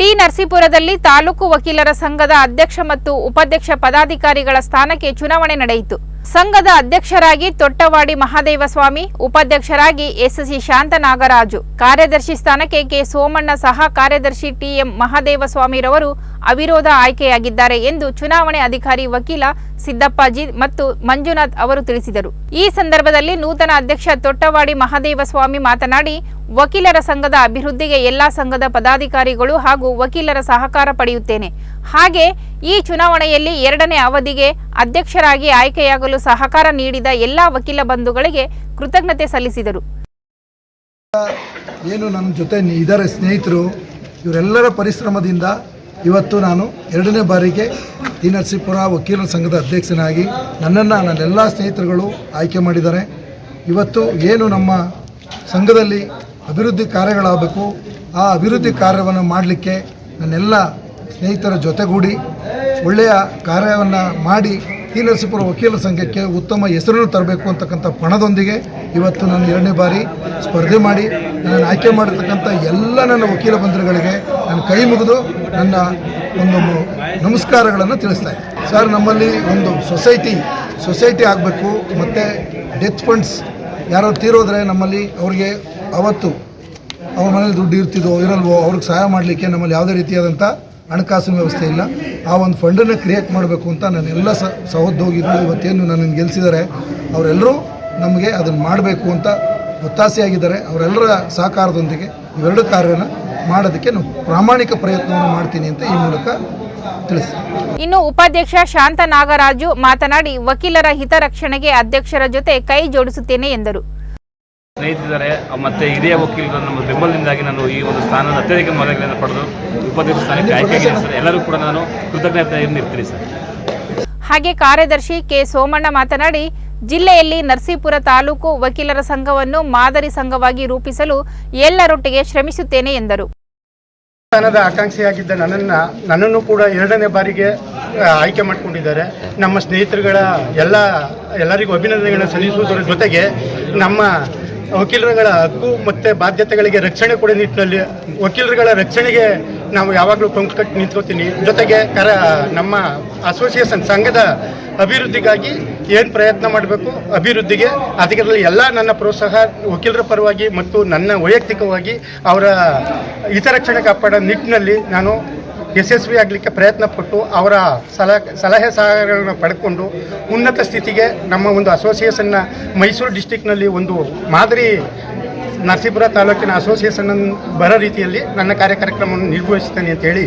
T ನರಸೀಪುರದಲ್ಲಿ taluk ವಕೀಲರ ಸಂಘದ ಅಧ್ಯಕ್ಷ ಮತ್ತು ಉಪಾಧ್ಯಕ್ಷ ಪದಾಧಿಕಾರಿಗಳ ಸ್ಥಾನಕ್ಕೆ ಚುನಾವಣೆ ನಡೆಯಿತು. ಸಂಘದ ಅಧ್ಯಕ್ಷರಾಗಿ ತೊಟ್ಟವಾಡಿ ಮಹಾದೇವಸ್ವಾಮಿ, ಉಪಾಧ್ಯಕ್ಷರಾಗಿ ಎಸ್ಸಿ ಶಾಂತ ನಾಗರಾಜು ಕಾರ್ಯದರ್ಶಿ ಸ್ಥಾನಕ್ಕೆ ಕೆ. ಸೋಮಣ್ಣ ಸಹ ಕಾರ್ಯದರ್ಶಿ ಟಿಎಂ ಮಹಾದೇವ ಸ್ವಾಮಿರವರು ಅವಿರೋಧ ಆಯ್ಕೆಯಾಗಿದ್ದಾರೆ ಎಂದು ಚುನಾವಣೆ ಅಧಿಕಾರಿ ವಕೀಲ ಸಿದ್ದಪ್ಪಾಜಿ ಮತ್ತು ಮಂಜುನಾಥ್ ಅವರು ತಿಳಿಸಿದರು. ಈ ಸಂದರ್ಭದಲ್ಲಿ ನೂತನ ಅಧ್ಯಕ್ಷ ತೊಟ್ಟವಾಡಿ ಮಹಾದೇವಸ್ವಾಮಿ ಮಾತನಾಡಿ, ವಕೀಲರ ಸಂಘದ ಅಭಿವೃದ್ಧಿಗೆ ಎಲ್ಲಾ ಸಂಘದ ಪದಾಧಿಕಾರಿಗಳು ಹಾಗೂ ವಕೀಲರ ಸಹಕಾರ ಪಡೆಯುತ್ತೇನೆ. ಹಾಗೆ, ಈ ಚುನಾವಣೆಯಲ್ಲಿ ಎರಡನೇ ಅವಧಿಗೆ ಅಧ್ಯಕ್ಷರಾಗಿ ಆಯ್ಕೆಯಾಗಲು ಸಹಕಾರ ನೀಡಿದ ಎಲ್ಲಾ ವಕೀಲ ಬಂಧುಗಳಿಗೆ ಕೃತಜ್ಞತೆ ಸಲ್ಲಿಸಿದರು. ಏನು ನನ್ನ ಜೊತೆ ಇದ್ದಾರೆ ಸ್ನೇಹಿತರು, ಇವರೆಲ್ಲರ ಪರಿಶ್ರಮದಿಂದ ಇವತ್ತು ನಾನು ಎರಡನೇ ಬಾರಿಗೆ ಟಿ ವಕೀಲರ ಸಂಘದ ಅಧ್ಯಕ್ಷನಾಗಿ ನನ್ನನ್ನು ನನ್ನೆಲ್ಲ ಸ್ನೇಹಿತರುಗಳು ಆಯ್ಕೆ ಮಾಡಿದ್ದಾರೆ. ಇವತ್ತು ಏನು ನಮ್ಮ ಸಂಘದಲ್ಲಿ ಅಭಿವೃದ್ಧಿ ಕಾರ್ಯಗಳಾಗಬೇಕು, ಆ ಅಭಿವೃದ್ಧಿ ಕಾರ್ಯವನ್ನು ಮಾಡಲಿಕ್ಕೆ ನನ್ನೆಲ್ಲ ಸ್ನೇಹಿತರ ಜೊತೆಗೂಡಿ ಒಳ್ಳೆಯ ಕಾರ್ಯವನ್ನು ಮಾಡಿ ಟಿ ನರಸೀಪುರ ವಕೀಲರ ಸಂಘಕ್ಕೆ ಉತ್ತಮ ಹೆಸರನ್ನು ತರಬೇಕು ಅಂತಕ್ಕಂಥ ಪಣದೊಂದಿಗೆ ಇವತ್ತು ನಾನು ಎರಡನೇ ಬಾರಿ ಸ್ಪರ್ಧೆ ಮಾಡಿ ನನ್ನನ್ನು ಆಯ್ಕೆ ಮಾಡಿರ್ತಕ್ಕಂಥ ಎಲ್ಲ ನನ್ನ ವಕೀಲ ಬಂಧುಗಳಿಗೆ ನಾನು ಕೈ ಮುಗಿದು ನನ್ನ ಒಂದು ನಮಸ್ಕಾರಗಳನ್ನು ತಿಳಿಸ್ತಾ ಇದ್ದೀನಿ. ಸರ್, ನಮ್ಮಲ್ಲಿ ಒಂದು ಸೊಸೈಟಿ ಸೊಸೈಟಿ ಆಗಬೇಕು, ಮತ್ತು ಡೆತ್ ಫಂಡ್ಸ್ ಯಾರೋ ತೀರೋದ್ರೆ ನಮ್ಮಲ್ಲಿ ಅವ್ರಿಗೆ ಅವತ್ತು ಅವ್ರ ಮನೇಲಿ ದುಡ್ಡು ಇರ್ತಿದೋ ಇರಲ್ವೋ, ಅವ್ರಿಗೆ ಸಹಾಯ ಮಾಡಲಿಕ್ಕೆ ನಮ್ಮಲ್ಲಿ ಯಾವುದೇ ರೀತಿಯಾದಂಥ ಹಣಕಾಸಿನ ವ್ಯವಸ್ಥೆ ಇಲ್ಲ. ಆ ಒಂದು ಫಂಡನ್ನು ಕ್ರಿಯೇಟ್ ಮಾಡಬೇಕು ಅಂತ ನನ್ನೆಲ್ಲ ಸ, ಸಹೋದ್ಯೋಗಿಗಳು ಇವತ್ತೇನು ನನ್ನನ್ನು ಗೆಲ್ಲಿಸಿದ್ದಾರೆ ಅವರೆಲ್ಲರೂ ನಮಗೆ ಅದನ್ನು ಮಾಡಬೇಕು ಅಂತ ಒತ್ತಾಸೆಯಾಗಿದ್ದಾರೆ. ಅವರೆಲ್ಲರ ಸಹಕಾರದೊಂದಿಗೆ ಇವೆರಡು ಕಾರ್ಯನ ಮಾಡೋದಕ್ಕೆ ನಾನು ಪ್ರಾಮಾಣಿಕ ಪ್ರಯತ್ನವನ್ನು ಮಾಡ್ತೀನಿ ಅಂತ ಈ ಮೂಲಕ ತಿಳಿಸ್ತೀನಿ. ಇನ್ನು ಉಪಾಧ್ಯಕ್ಷ ಶಾಂತ ನಾಗರಾಜು ಮಾತನಾಡಿ ವಕೀಲರ ಹಿತರಕ್ಷಣೆಗೆ ಅಧ್ಯಕ್ಷರ ಜೊತೆ ಕೈ ಜೋಡಿಸುತ್ತೇನೆ ಎಂದರು. ಸ್ನೇಹಿತರಿದ್ದಾರೆ ಮತ್ತೆ ಹಿರಿಯ ವಕೀಲರ ನಮ್ಮ ಬೆಂಬಲದಿಂದಾಗಿ ನಾನು ಈ ಒಂದು ಸ್ಥಾನದ ಅತ್ಯಧಿಕ ಮೌಲ್ಯಗಳನ್ನು ಪಡೆದು ಉಪಾಧ್ಯಕ್ಷ ಸ್ಥಾನಕ್ಕೆ ಆಯ್ಕೆಯಾಗಿದ್ದೀನಿ ಸರ್. ಎಲ್ಲರೂ ಕೂಡ ನಾನು ಕೃತಜ್ಞತೆಯಿಂದ ಇರ್ತೀನಿ ಸರ್. ಹಾಗೆ ಕಾರ್ಯದರ್ಶಿ ಕೆ ಸೋಮಣ್ಣ ಮಾತನಾಡಿ ಜಿಲ್ಲೆಯಲ್ಲಿ ನರಸೀಪುರ ತಾಲೂಕು ವಕೀಲರ ಸಂಘವನ್ನು ಮಾದರಿ ಸಂಘವಾಗಿ ರೂಪಿಸಲು ಎಲ್ಲರೊಟ್ಟಿಗೆ ಶ್ರಮಿಸುತ್ತೇನೆ ಎಂದರು. ಸ್ಥಾನದ ಆಕಾಂಕ್ಷಿಯಾಗಿದ್ದ ನನ್ನನ್ನು ನನ್ನನ್ನು ಕೂಡ ಎರಡನೇ ಬಾರಿಗೆ ಆಯ್ಕೆ ಮಾಡಿಕೊಂಡಿದ್ದಾರೆ. ನಮ್ಮ ಸ್ನೇಹಿತರುಗಳ ಎಲ್ಲ, ಎಲ್ಲರಿಗೂ ಅಭಿನಂದನೆಗಳನ್ನು ಸಲ್ಲಿಸುವುದರ ಜೊತೆಗೆ ನಮ್ಮ ವಕೀಲರುಗಳ ಹಕ್ಕು ಮತ್ತು ಬಾಧ್ಯತೆಗಳಿಗೆ ರಕ್ಷಣೆ ಕೊಡೋ ನಿಟ್ಟಿನಲ್ಲಿ ವಕೀಲರುಗಳ ರಕ್ಷಣೆಗೆ ನಾವು ಯಾವಾಗಲೂ ಕೊಂಕಟ್ಟು ನಿಂತ್ಕೋತೀನಿ. ಜೊತೆಗೆ ಕರ, ನಮ್ಮ ಅಸೋಸಿಯೇಷನ್ ಸಂಘದ ಅಭಿವೃದ್ಧಿಗಾಗಿ ಏನು ಪ್ರಯತ್ನ ಮಾಡಬೇಕು? ಅಭಿವೃದ್ಧಿಗೆ, ಅದರಲ್ಲಿ ಎಲ್ಲ ನನ್ನ ಪ್ರೋತ್ಸಾಹ ವಕೀಲರ ಪರವಾಗಿ ಮತ್ತು ನನ್ನ ವೈಯಕ್ತಿಕವಾಗಿ ಅವರ ಹಿತರಕ್ಷಣೆ ಕಾಪಾಡೋ ನಿಟ್ಟಿನಲ್ಲಿ ನಾನು ಯಶಸ್ವಿ ಆಗಲಿಕ್ಕೆ ಪ್ರಯತ್ನ ಪಟ್ಟು ಅವರ ಸಲಹೆ ಸಲಹೆ ಸಹಕಾರಗಳನ್ನು ಪಡ್ಕೊಂಡು ಉನ್ನತ ಸ್ಥಿತಿಗೆ ನಮ್ಮ ಒಂದು ಅಸೋಸಿಯೇಷನ್ನ ಮೈಸೂರು ಡಿಸ್ಟಿಕ್ನಲ್ಲಿ ಒಂದು ಮಾದರಿ ನರಸೀಪುರ ತಾಲೂಕಿನ ಅಸೋಸಿಯೇಷನ್ ಬರೋ ರೀತಿಯಲ್ಲಿ ನನ್ನ ಕಾರ್ಯಕ್ರಮವನ್ನು ನಿರ್ವಹಿಸ್ತೇನೆ ಅಂತೇಳಿ